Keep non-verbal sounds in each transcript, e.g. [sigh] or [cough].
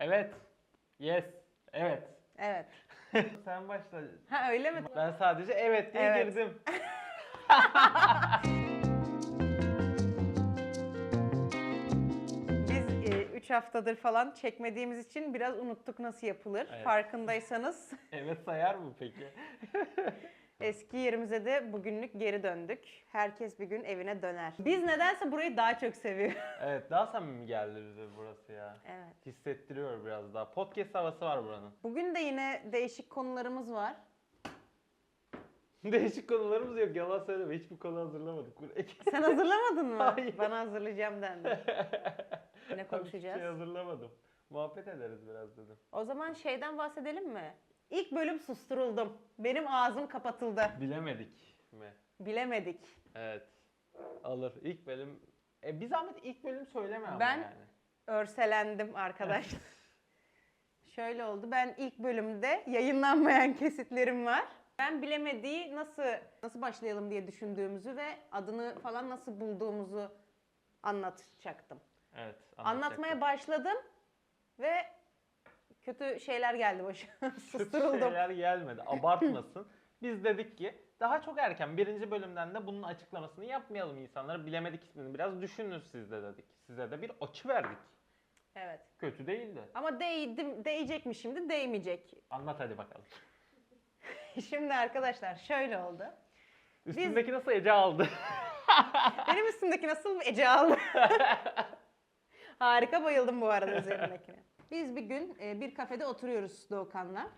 Evet. Yes. Evet. Evet. [laughs] Sen başla. Ha öyle mi? Ben sadece evet diye Evet. girdim. [laughs] Biz 3 haftadır falan çekmediğimiz için biraz unuttuk nasıl yapılır. Evet. Farkındaysanız [laughs] Evet sayar mı peki? Eski yerimize de bugünlük geri döndük. Herkes bir gün evine döner. Biz nedense burayı daha çok seviyoruz. [laughs] Evet daha samimi geldi bize burası ya. Evet. Hissettiriyor biraz daha. Podcast havası var buranın. Bugün de yine değişik konularımız var. [laughs] Değişik konularımız yok. Yalan söyleme. Hiçbir konu hazırlamadık buraya. [laughs] Sen hazırlamadın mı? Hayır. Bana hazırlayacağım dendi. Ne Hiçbir konuşacağız? şey hazırlamadım. Muhabbet ederiz biraz dedim. O zaman şeyden bahsedelim mi? İlk bölüm susturuldum. Benim ağzım kapatıldı. Bilemedik mi? Bilemedik. Evet. Alır. İlk bölüm... E bir zahmet ilk bölüm söyleme ama Ben- yani. Örselendim arkadaşlar. [laughs] Şöyle oldu. Ben ilk bölümde yayınlanmayan kesitlerim var. Ben bilemediği nasıl nasıl başlayalım diye düşündüğümüzü ve adını falan nasıl bulduğumuzu anlatacaktım. Evet. Anlatmaya başladım ve kötü şeyler geldi başıma. [laughs] Kötü Susturuldum. şeyler gelmedi. Abartmasın. [laughs] Biz dedik ki daha çok erken birinci bölümden de bunun açıklamasını yapmayalım insanlara. Bilemedik ismini biraz düşünün siz de dedik. Size de bir açı verdik. Evet. Kötü değildi. Ama değdim, değecek mi şimdi? Değmeyecek. Anlat hadi bakalım. [laughs] Şimdi arkadaşlar şöyle oldu. Üstündeki nasıl Ece aldı? Benim üstümdeki nasıl Ece aldı? Harika bayıldım bu arada üzerindekine. Biz bir gün e, bir kafede oturuyoruz Doğukan'la.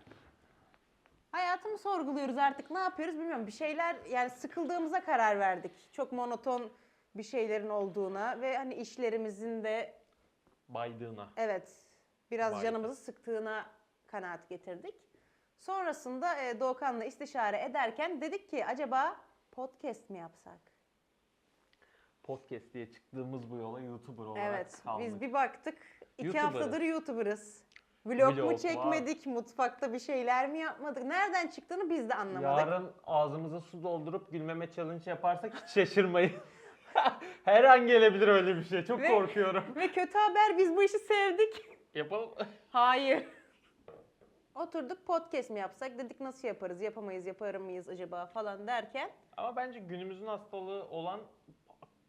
Hayatımı sorguluyoruz artık ne yapıyoruz bilmiyorum. Bir şeyler yani sıkıldığımıza karar verdik. Çok monoton bir şeylerin olduğuna ve hani işlerimizin de Baydığına. evet biraz Vay be. canımızı sıktığına kanaat getirdik. Sonrasında e, Doğukan'la istişare ederken dedik ki acaba podcast mi yapsak? Podcast diye çıktığımız bu yola YouTuber olarak Evet, kaldık. biz bir baktık. iki YouTuber'ız. haftadır YouTuber'ız. Vlog, Vlog mu var. çekmedik, mutfakta bir şeyler mi yapmadık? Nereden çıktığını biz de anlamadık. Yarın ağzımıza su doldurup gülmeme challenge yaparsak hiç şaşırmayın. [laughs] Her an gelebilir öyle bir şey. Çok Ve- korkuyorum. Ve kötü haber biz bu işi sevdik. Yapalım. Hayır. Oturduk podcast mi yapsak? Dedik nasıl yaparız, yapamayız, yapar mıyız acaba falan derken. Ama bence günümüzün hastalığı olan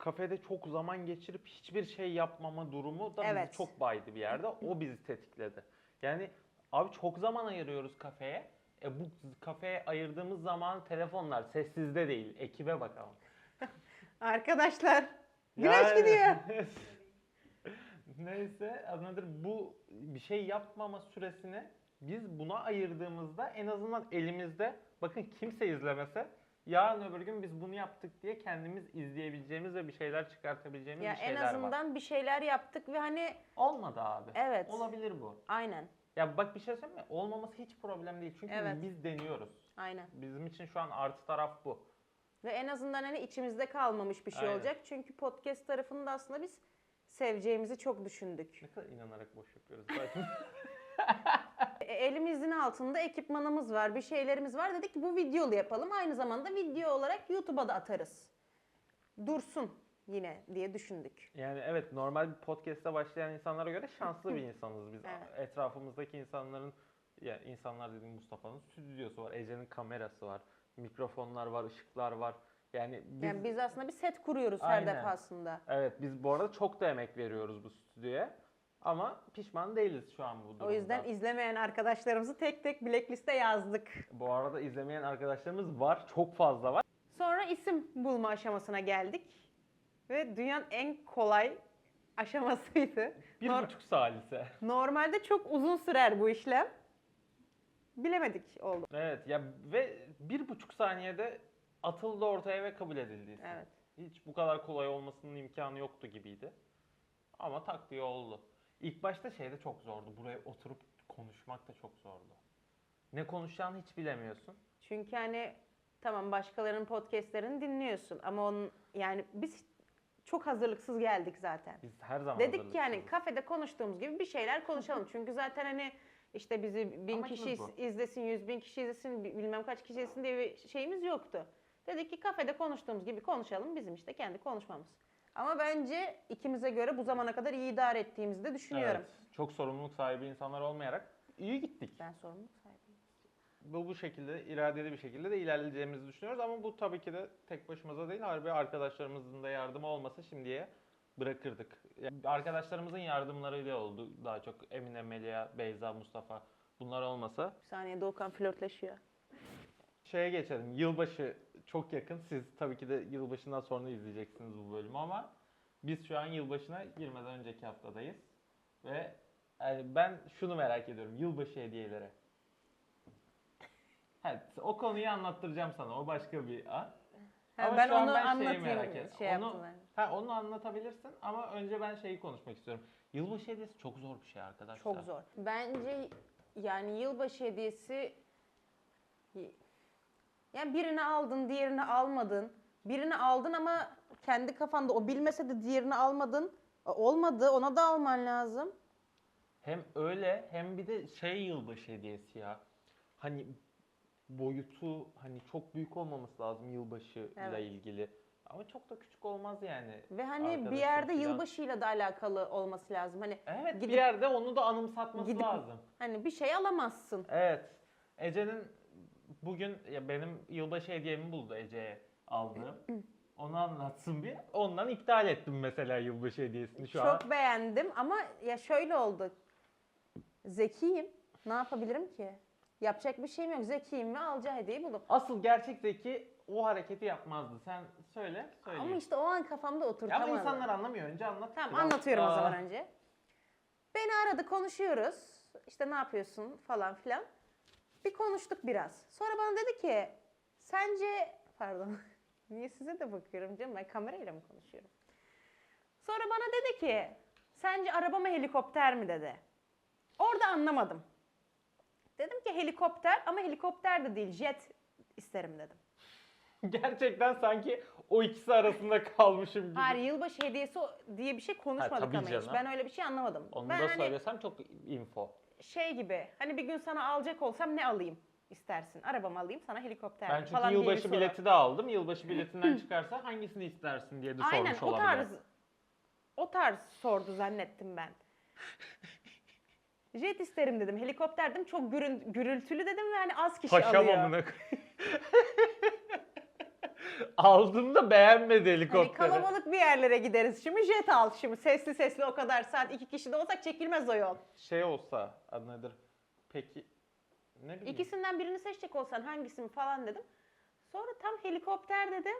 kafede çok zaman geçirip hiçbir şey yapmama durumu da Evet. bizi çok baydı bir yerde. O bizi tetikledi. Yani abi çok zaman ayırıyoruz kafeye. E bu kafeye ayırdığımız zaman telefonlar sessizde değil. Ekibe bakalım. [laughs] Arkadaşlar, güneş Yani- gidiyor. [laughs] Neyse anladır bu bir şey yapmama süresini biz buna ayırdığımızda en azından elimizde bakın kimse izlemese yarın öbür gün biz bunu yaptık diye kendimiz izleyebileceğimiz ve bir şeyler çıkartabileceğimiz Ya bir en şeyler var. azından bir şeyler yaptık ve hani Olmadı abi. Evet. Olabilir bu. aynen, Ya bak bir şey söyleyeyim mi? Olmaması hiç problem değil. Çünkü Evet. biz deniyoruz. aynen. Bizim için şu an artı taraf bu. Ve en azından hani içimizde kalmamış bir şey Aynen. olacak. Çünkü podcast tarafında aslında biz seveceğimizi çok düşündük. Ne kadar inanarak boş yapıyoruz zaten. [laughs] Elimizin altında ekipmanımız var, bir şeylerimiz var. Dedik ki bu videolu yapalım. Aynı zamanda video olarak YouTube'a da atarız. Dursun yine diye düşündük. Yani evet normal bir podcast'te başlayan insanlara göre şanslı bir [laughs] insanız biz. Evet. Etrafımızdaki insanların ya insanlar dediğim Mustafa'nın stüdyosu var, Ece'nin kamerası var, mikrofonlar var, ışıklar var. Yani biz yani biz aslında bir set kuruyoruz Aynen. her defasında. evet biz bu arada çok da emek veriyoruz bu stüdyoya. Ama pişman değiliz şu an bu durumda. O yüzden izlemeyen arkadaşlarımızı tek tek blackliste yazdık. bu arada izlemeyen arkadaşlarımız var, çok fazla var. Sonra isim bulma aşamasına geldik. Ve dünyanın en kolay aşamasıydı. Bir Nor- buçuk salise. Normalde çok uzun sürer bu işlem. Bilemedik oldu. Evet ya ve bir buçuk saniyede atıldı ortaya ve kabul edildi isim. Evet. Hiç bu kadar kolay olmasının imkanı yoktu gibiydi. Ama tak diye oldu. İlk başta şey de çok zordu. Buraya oturup konuşmak da çok zordu. Ne konuşacağını hiç bilemiyorsun. Çünkü hani tamam başkalarının podcastlerini dinliyorsun ama onun yani biz çok hazırlıksız geldik zaten. Biz her zaman Dedik ki yani kafede konuştuğumuz gibi bir şeyler konuşalım. Çünkü zaten hani işte bizi bin Amacımız kişi bu. izlesin, yüz bin kişi izlesin, bi- bilmem kaç kişi izlesin diye bir şeyimiz yoktu. Dedik ki kafede konuştuğumuz gibi konuşalım. Bizim işte kendi konuşmamız. Ama bence ikimize göre bu zamana kadar iyi idare ettiğimizi de düşünüyorum. Evet, çok sorumluluk sahibi insanlar olmayarak iyi gittik. Ben sorumluluk sahibiyim. Bu bu şekilde iradeli bir şekilde de ilerleyeceğimizi düşünüyoruz ama bu tabii ki de tek başımıza değil harbi arkadaşlarımızın da yardımı olmasa şimdiye bırakırdık. Yani arkadaşlarımızın yardımlarıyla oldu daha çok Emine, Melia, Beyza, Mustafa bunlar olmasa. Bir saniye Doğukan flörtleşiyor. Şeye geçelim. Yılbaşı çok yakın. Siz tabii ki de yılbaşından sonra izleyeceksiniz bu bölümü ama biz şu an yılbaşına girmeden önceki haftadayız. Ve yani ben şunu merak ediyorum. Yılbaşı hediyeleri. Evet, o konuyu anlattıracağım sana. O başka bir an. Ha, Ama ben şu an onu ben şeyi anlatayım. merak ediyorum. Şey Onu- yaptım ben. Ha onu anlatabilirsin ama önce ben şeyi konuşmak istiyorum. Yılbaşı hediyesi çok zor bir şey arkadaşlar. Çok zor. Bence yani yılbaşı hediyesi yani birini aldın, diğerini almadın. Birini aldın ama kendi kafanda o bilmese de diğerini almadın. E, Olmadı, ona da alman lazım. Hem öyle hem bir de şey yılbaşı hediyesi ya. Hani boyutu hani çok büyük olmaması lazım yılbaşıyla Evet. ilgili. Ama çok da küçük olmaz yani. Ve hani bir yerde falan. yılbaşıyla da alakalı olması lazım. Hani Evet bir Gidip- yerde onu da anımsatması Gidip- lazım. hani bir şey alamazsın. Evet. Ece'nin bugün ya benim yılbaşı hediyemi buldu Ece'ye aldığım. Onu anlatsın bir. Ondan iptal ettim mesela yılbaşı hediyesini şu an. Çok beğendim ama ya şöyle oldu. Zekiyim. Ne yapabilirim ki? Yapacak bir şeyim yok. Zekiyim ve alacağı hediyeyi buldum. Asıl gerçek zeki o hareketi yapmazdı. Sen söyle, söyleyeyim. Ama işte o an kafamda Ya oturtamadım. ama insanlar anlamıyor. Önce anlat. Tamam Biraz- anlatıyorum o Aa, zaman önce. Beni aradı konuşuyoruz. İşte ne yapıyorsun falan filan. Bir konuştuk biraz. Sonra bana dedi ki sence pardon [laughs] niye size de bakıyorum canım ben kamerayla mı konuşuyorum? Sonra bana dedi ki sence araba mı helikopter mi dedi. Orada anlamadım. Dedim ki helikopter ama helikopter de değil jet isterim dedim. Gerçekten sanki o ikisi arasında [laughs] kalmışım gibi. Hayır yılbaşı hediyesi diye bir şey konuşmadık tabii ama hiç. canım. Ben öyle bir şey anlamadım. Onu ben da hani söylesem çok info. Şey gibi hani bir gün sana alacak olsam ne alayım istersin? Arabamı alayım sana helikopter Ben çünkü falan diye bir yılbaşı soru. bileti de aldım. Yılbaşı biletinden çıkarsa hangisini istersin diye de Aynen sormuş o olabilir. tarz o tarz sordu zannettim ben. [laughs] Jet isterim dedim. Helikopter dedim. Çok gürün- gürültülü dedim ve hani az kişi Paşam alıyor. amına. [laughs] Aldım da beğenmedi Hani helikopteri. kalabalık bir yerlere gideriz. Şimdi jet al şimdi. Sesli sesli o kadar saat iki kişi de olsak çekilmez o yol. Şey olsa adı nedir? Peki ne bileyim. İkisinden birini seçecek olsan hangisini falan dedim. Sonra tam helikopter dedim.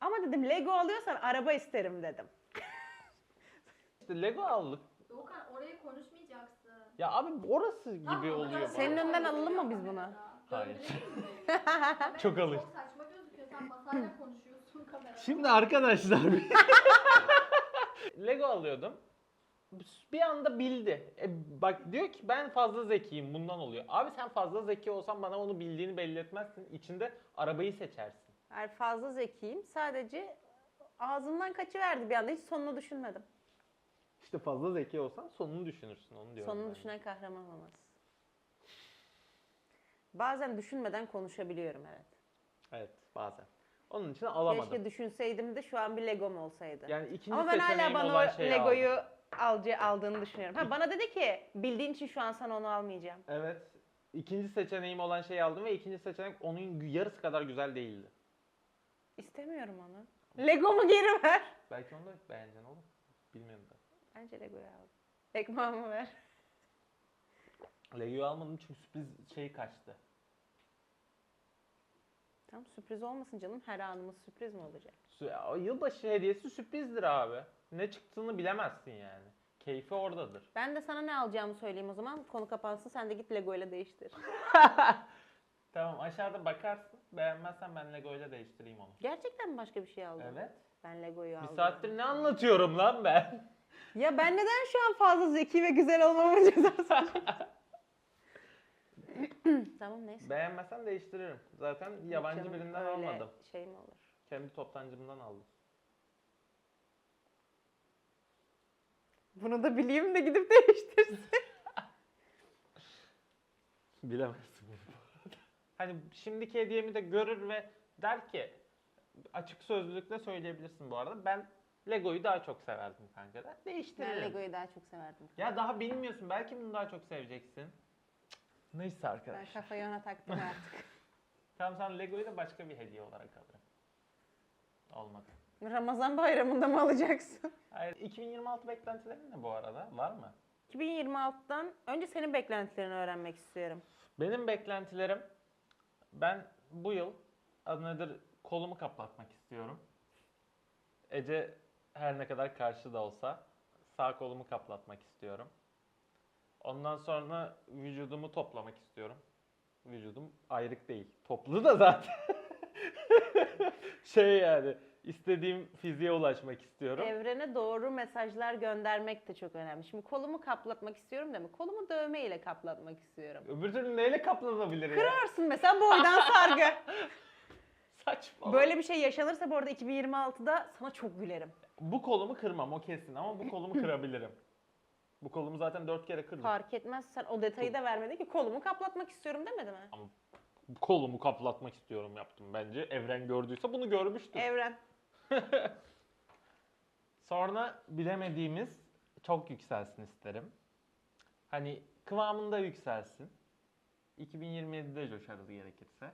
Ama dedim Lego alıyorsan araba isterim dedim. [laughs] İşte Lego aldık. Doğukan oraya konuşmayacaksın. Ya abi orası gibi oluyor bana. Senin önünden alalım mı biz bunu? Hayır. [laughs] Çok alış. Sen masayla konuşuyorsun kamerada. Şimdi arkadaşlar [laughs] Lego alıyordum. Bir anda bildi. E, bak diyor ki ben fazla zekiyim bundan oluyor. Abi sen fazla zeki olsan bana onu bildiğini belli etmezsin. İçinde arabayı seçersin. Yani fazla zekiyim. Sadece ağzımdan kaçıverdi bir anda. Hiç sonunu düşünmedim. İşte fazla zeki olsan sonunu düşünürsün onu diyorum. sonunu ben. düşünen kahraman olmaz. Bazen düşünmeden konuşabiliyorum evet. Evet bazen. Onun için alamadım. Keşke düşünseydim de şu an bir Legom olsaydı. Yani ikinci Ama ben hala seçeneğim bana olan o şeyi Lego'yu aldım. alcı aldığını düşünüyorum. Ha bana dedi ki bildiğin için şu an sana onu almayacağım. Evet. İkinci seçeneğim olan şeyi aldım ve ikinci seçenek onun yarısı kadar güzel değildi. İstemiyorum onu. Legomu geri ver. Belki onu da beğeneceksin oğlum. Bilmiyorum da. Bence Lego'yu al. Ekmeğimi ver. Lego'yu almadım çünkü sürpriz şey kaçtı. Tam sürpriz olmasın canım. Her anımız sürpriz mi olacak? Sü- Yılbaşı hediyesi sürprizdir abi. Ne çıktığını bilemezsin yani. Keyfi oradadır. Ben de sana ne alacağımı söyleyeyim o zaman. Konu kapansın. Sen de git Lego ile değiştir. [laughs] Tamam aşağıda bakarsın. Beğenmezsen ben Lego ile değiştireyim onu. Gerçekten mi başka bir şey aldın? Evet. Ben Lego'yu aldım. Bir saattir ne anlatıyorum lan ben? Ya ben neden şu an fazla zeki ve güzel olmamın cezası? [laughs] [clears throat] tamam neyse. Beğenmezsen değiştiririm. Zaten yabancı Canım, birinden öyle almadım. Şey mi olur? Kendi toptancımdan aldım. Bunu da bileyim de gidip [laughs] değiştirsin. [laughs] Bilemezsin bunu. Hani şimdiki hediyemi de görür ve der ki açık sözlülükle söyleyebilirsin bu arada. Ben Lego'yu daha çok severdim kanka da. Ben Değiştirelim. Lego'yu daha çok severdim. Ya daha bilmiyorsun. Belki bunu daha çok seveceksin. Neyse Ben kafayı ona taktım artık. [laughs] Tamam sen Lego'yu da başka bir hediye olarak alırım. Olmadı. Ramazan bayramında mı alacaksın? Hayır, 2026 beklentilerin ne bu arada? Var mı? 2026'dan önce senin beklentilerini öğrenmek istiyorum. Benim beklentilerim ben bu yıl adı nedir kolumu kaplatmak istiyorum. Ece her ne kadar karşı da olsa sağ kolumu kaplatmak istiyorum. Ondan sonra vücudumu toplamak istiyorum. Vücudum ayrık değil. Toplu da zaten. [laughs] şey yani istediğim fiziğe ulaşmak istiyorum. Evrene doğru mesajlar göndermek de çok önemli. Şimdi kolumu kaplatmak istiyorum mi? Kolumu dövme ile kaplatmak istiyorum. Öbür türlü neyle kaplanabilir ya? Kırarsın mesela boydan sargı. [laughs] Saçma. Böyle bir şey yaşanırsa bu arada 2026'da sana çok gülerim. Bu kolumu kırmam o kesin ama bu kolumu kırabilirim. Bu kolumu zaten dört kere kırdım. Fark etmez sen o detayı da vermedin ki kolumu kaplatmak istiyorum demedi mi? Bu kolumu kaplatmak istiyorum yaptım bence. Evren gördüyse bunu görmüştür. Evren. [laughs] Sonra bilemediğimiz çok yükselsin isterim. Hani kıvamında yükselsin. 2027'de coşarız gerekirse.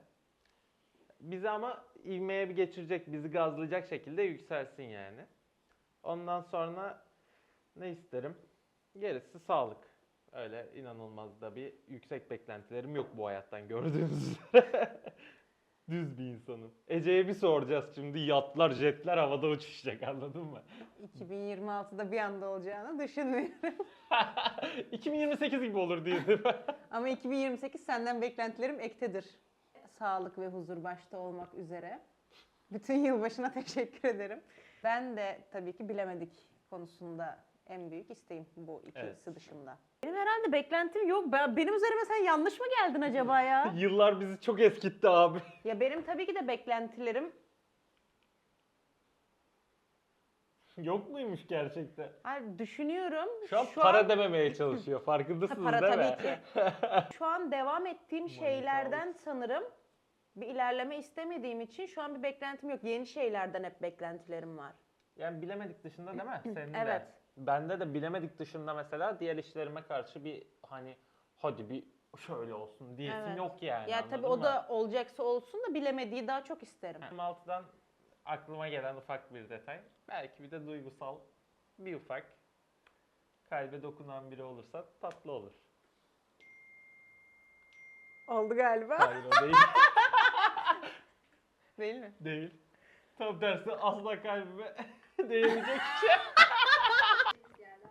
Bizi ama ivmeye bir geçirecek, bizi gazlayacak şekilde yükselsin yani. Ondan sonra ne isterim? Gerisi sağlık. Öyle inanılmaz da bir yüksek beklentilerim yok bu hayattan gördüğünüz üzere. [laughs] Düz bir insanım. Ece'ye bir soracağız şimdi yatlar, jetler havada uçuşacak anladın mı? 2026'da bir anda olacağını düşünmüyorum. [laughs] 2028 gibi olur diyelim. [laughs] Ama 2028 senden beklentilerim ektedir. Sağlık ve huzur başta olmak üzere. Bütün yılbaşına teşekkür ederim. Ben de tabii ki bilemedik konusunda en büyük isteğim bu ikisi Evet. dışında. Benim herhalde beklentim yok. Ben, benim üzerime sen yanlış mı geldin acaba ya? [laughs] Yıllar bizi çok eskitti abi. ya benim tabii ki de beklentilerim Yok muymuş gerçekten? Hayır, düşünüyorum. Şu an para dememeye çalışıyor. Farkındasınız Ha, para değil tabii mi? ki. [laughs] Şu an devam ettiğim şeylerden sanırım bir ilerleme istemediğim için şu an bir beklentim yok. Yeni şeylerden hep beklentilerim var. Yani bilemedik dışında değil mi? [clears throat] Senin Evet. de. Bende de bilemedik dışında mesela diğer işlerime karşı bir hani hadi bir şöyle olsun diyesin Evet. yok yani. ya tabii anladın o mı? da olacaksa olsun da bilemediği daha çok isterim. 26'dan aklıma gelen ufak bir detay. Belki bir de duygusal bir ufak. Kalbe dokunan biri olursa tatlı olur. Oldu galiba. Hayır o değil. [laughs] Değil mi? değil. Tam tersi asla kalbime [laughs] değmeyecek şey.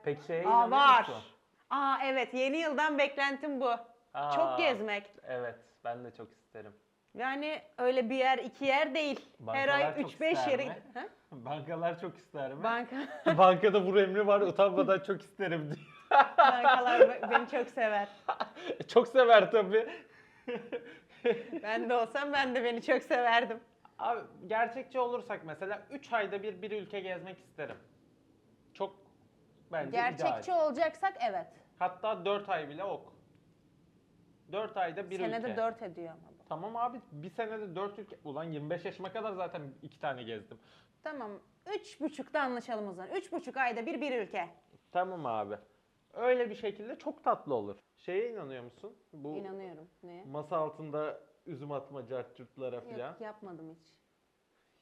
Peki şeye Aa inanıyor var. musun? Aa evet yeni yıldan beklentim bu. Aa, Çok gezmek. Evet ben de çok isterim. Yani öyle bir yer iki yer değil. Her Bankalar ay çok 3-5 ister yere... mi? Ha? [laughs] Bankalar çok ister mi? Banka, [laughs] Bankada bu emri var utanmadan çok isterim diyor. bankalar beni çok sever. [laughs] çok sever tabii. Ben de olsam ben de beni çok severdim. Abi gerçekçi olursak mesela 3 ayda bir bir ülke gezmek isterim. Bence Gerçekçi ideal. olacaksak evet. Hatta 4 ay bile ok. 4 ayda bir Senede ülke. 4 ediyor ama bu. Tamam abi bir senede 4 ülke. Ulan 25 yaşıma kadar zaten 2 tane gezdim. Tamam. Üç buçukta anlaşalım o zaman. Üç buçuk ayda bir bir ülke. Tamam abi. Öyle bir şekilde çok tatlı olur. Şeye inanıyor musun? Bu İnanıyorum. Neye? masa altında üzüm atma cartçurtlara falan. Yok yapmadım hiç.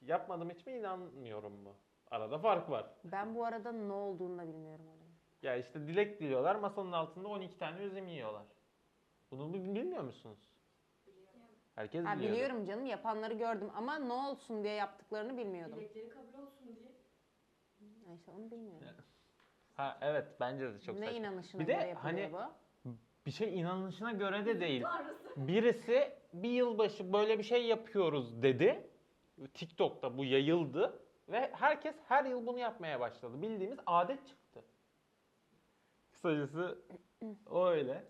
Yapmadım hiç mi inanmıyorum mu? Arada fark var. Ben bu arada ne olduğunu da bilmiyorum olayı. Ya işte dilek diliyorlar masanın altında 12 tane üzüm yiyorlar. Bunu bi- bilmiyor musunuz? Herkes Ha biliyor. biliyorum canım yapanları gördüm ama ne olsun diye yaptıklarını bilmiyordum. Dilekleri kabul olsun diye. İşte onu bilmiyorum. Ha evet bence de çok ne saçma. inanışına Bir de göre yapılıyor hani- bu? Bir şey inanışına göre de değil. Tanrısı. Birisi bir yılbaşı böyle bir şey yapıyoruz dedi. TikTok'ta bu yayıldı. Ve herkes her yıl bunu yapmaya başladı. Bildiğimiz adet çıktı. Kısacası o öyle.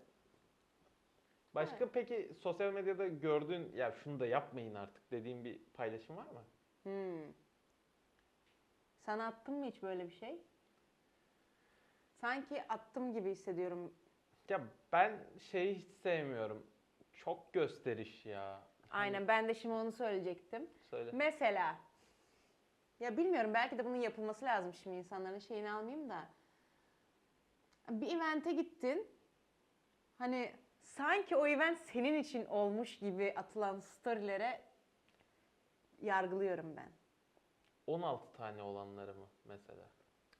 Başka peki sosyal medyada gördüğün ya şunu da yapmayın artık dediğin bir paylaşım var mı? Hmm. Sana attım mı hiç böyle bir şey? Sanki attım gibi hissediyorum. Ya ben şeyi hiç sevmiyorum. Çok gösteriş ya. Aynen ben de şimdi onu söyleyecektim. Söyle. Mesela Ya bilmiyorum belki de bunun yapılması lazım şimdi insanların şeyini almayayım da. Bir event'e gittin. Hani sanki o event senin için olmuş gibi atılan storylere yargılıyorum ben 16 tane olanları mı mesela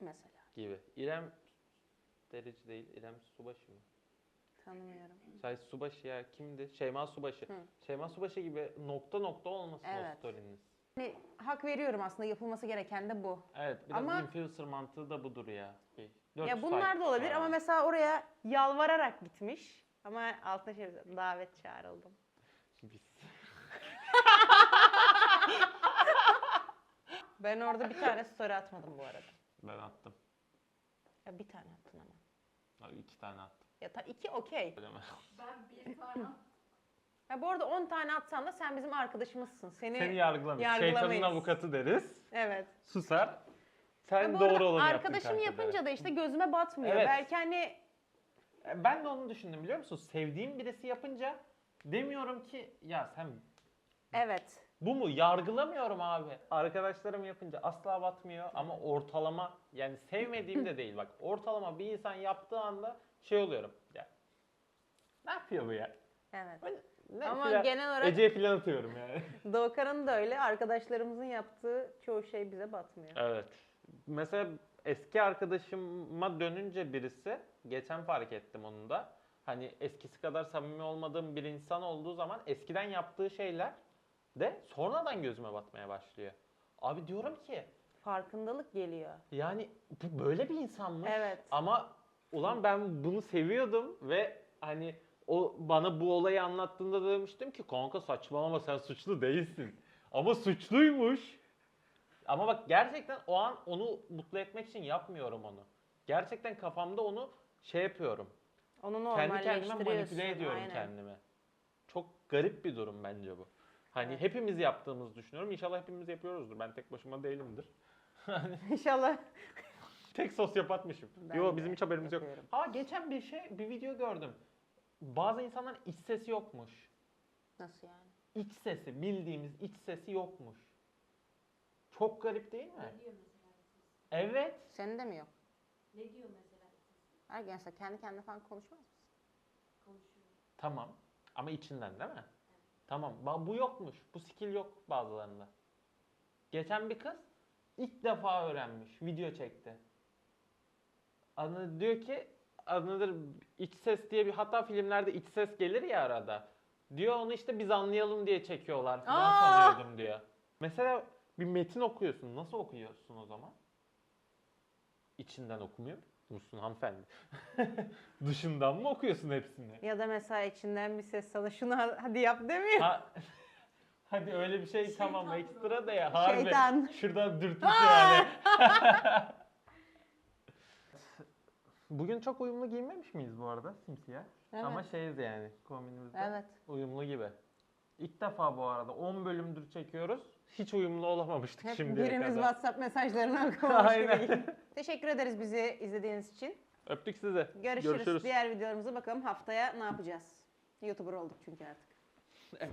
mesela. gibi. İrem Derici değil, İrem Subaşı mı? Tanımıyorum. Say Subaşı ya kimdi? Şeyma Subaşı. Hı. Şeyma Subaşı gibi nokta nokta olmasın Evet. o story'niz. Hani hak veriyorum aslında yapılması gereken de bu. Evet biraz Ama- influencer mantığı da budur ya. Bir Ya 400 bunlar da takipçi olabilir var ama abi. mesela oraya yalvararak gitmiş. Ama altına şey yazıyor, davet çağrıldım. Biz. [laughs] Ben orada bir tane story atmadım bu arada. Ben attım. Ya bir tane attın ama. Ha, iki tane attım. Ya ta iki okey. Öyle mi? Ben bir tane Ya bu arada 10 tane atsan da sen bizim arkadaşımızsın. Seni, Seni yargılamayız. Şeytanın avukatı deriz. Evet. Susar. Sen Ya doğru olanı arkadaşım yapınca deriz. da işte gözüme batmıyor. Evet. Belki hani E, Ben de onu düşündüm biliyor musun? Sevdiğim birisi yapınca demiyorum ki ya sen evet. bu mu? Yargılamıyorum abi. Arkadaşlarım yapınca asla batmıyor ama ortalama yani sevmediğim de değil bak. Ortalama bir insan yaptığı anda şey oluyorum. Ya ne yapıyor bu ya? Evet. Ben ne Ama filan- genel olarak Ece'ye filan atıyorum yani. [laughs] Doğukan'ın da öyle. Arkadaşlarımızın yaptığı çoğu şey bize batmıyor. Evet. Mesela eski arkadaşıma dönünce birisi, geçen fark ettim onu da. Hani eskisi kadar samimi olmadığım bir insan olduğu zaman eskiden yaptığı şeyler de sonradan gözüme batmaya başlıyor. Abi diyorum ki Farkındalık geliyor. yani bu böyle bir insanmış. Evet. Ama ulan ben bunu seviyordum ve hani o bana bu olayı anlattığında da demiştim ki kanka saçmalama sen suçlu değilsin. Ama suçluymuş. Ama bak gerçekten o an onu mutlu etmek için yapmıyorum onu. Gerçekten kafamda onu şey yapıyorum. Onu Kendi kendime manipüle ediyorum Aynen. kendimi. Çok garip bir durum bence bu. Hani Evet. hepimiz yaptığımızı düşünüyorum. İnşallah hepimiz yapıyoruzdur. Ben tek başıma değilimdir. [laughs] İnşallah. Tek sosyopatmışım. Ben Yo bizim hiç haberimiz yok. Ha geçen bir şey bir video gördüm. Bazı insanların iç sesi yokmuş. Nasıl yani? İç sesi bildiğimiz iç sesi yokmuş. Çok garip değil mi? Ne diyor mesela? Evet. Senin de mi yok? Ne diyor mesela? Ergen sen kendi kendine falan konuşmaz mısın? Konuşuyor. Tamam. Ama içinden değil mi? Tamam. Ba- Bu yokmuş. Bu skill yok bazılarında. Geçen bir kız ilk defa öğrenmiş. Video çekti. Anı diyor ki adıdır iç ses diye bir hatta filmlerde iç ses gelir ya arada. Diyor onu işte biz anlayalım diye çekiyorlar falan Aa! sanıyordum diyor. Mesela bir metin okuyorsun. Nasıl okuyorsun o zaman? İçinden okumuyor musun hanımefendi? [laughs] Dışından mı okuyorsun hepsini? Ya da mesela içinden bir ses sana şunu ha- hadi yap demiyor. Ha, [laughs] hadi öyle bir şey Şeytan tamam ekstra da ya harbi. Şeytan. Şuradan dürtmüş yani. [laughs] Bugün çok uyumlu giyinmemiş miyiz bu arada simsiyah? Evet. Ama şeyiz yani kombinimizde Evet. uyumlu gibi. İlk defa bu arada 10 bölümdür çekiyoruz. Hiç uyumlu olamamıştık Hep şimdiye birimiz kadar. WhatsApp mesajlarını [laughs] okumamış gibi. Aynen. Teşekkür ederiz bizi izlediğiniz için. Öptük sizi. Görüşürüz. Diğer videolarımıza bakalım haftaya ne yapacağız. YouTuber olduk çünkü artık. Evet.